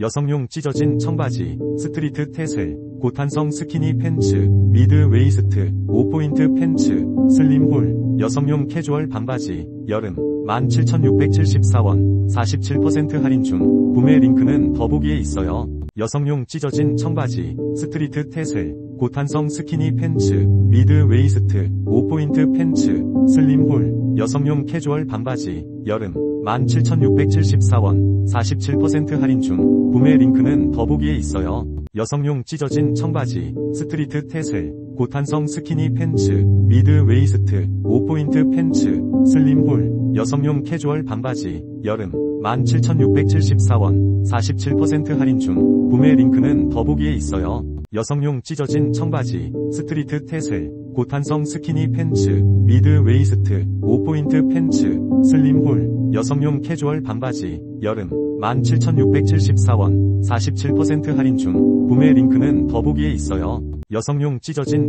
여성용 찢어진 청바지, 스트리트 태슬, 고탄성 스키니 팬츠, 미드 웨이스트, 5포인트 팬츠, 슬림홀, 여성용 캐주얼 반바지, 여름, 17,674원, 47% 할인 중, 구매 링크는 더보기에 있어요. 여성용 찢어진 청바지, 스트리트 태슬, 고탄성 스키니 팬츠, 미드 웨이스트, 5포인트 팬츠, 슬림홀, 여성용 캐주얼 반바지, 여름, 17,674원, 47% 할인 중, 구매 링크는 더보기에 있어요. 여성용 찢어진 청바지, 스트리트 태슬, 고탄성 스키니 팬츠, 미드 웨이스트, 5포인트 팬츠, 슬림홀, 여성용 캐주얼 반바지, 여름, 17,674원, 47% 할인 중, 구매 링크는 더보기에 있어요. 여성용 찢어진 청바지, 스트리트 태슬, 고탄성 스키니 팬츠, 미드 웨이스트, 5포인트 팬츠, 슬림홀, 여성용 캐주얼 반바지, 여름, 17,674원, 47% 할인 중, 구매 링크는 더보기에 있어요. 여성용 찢어진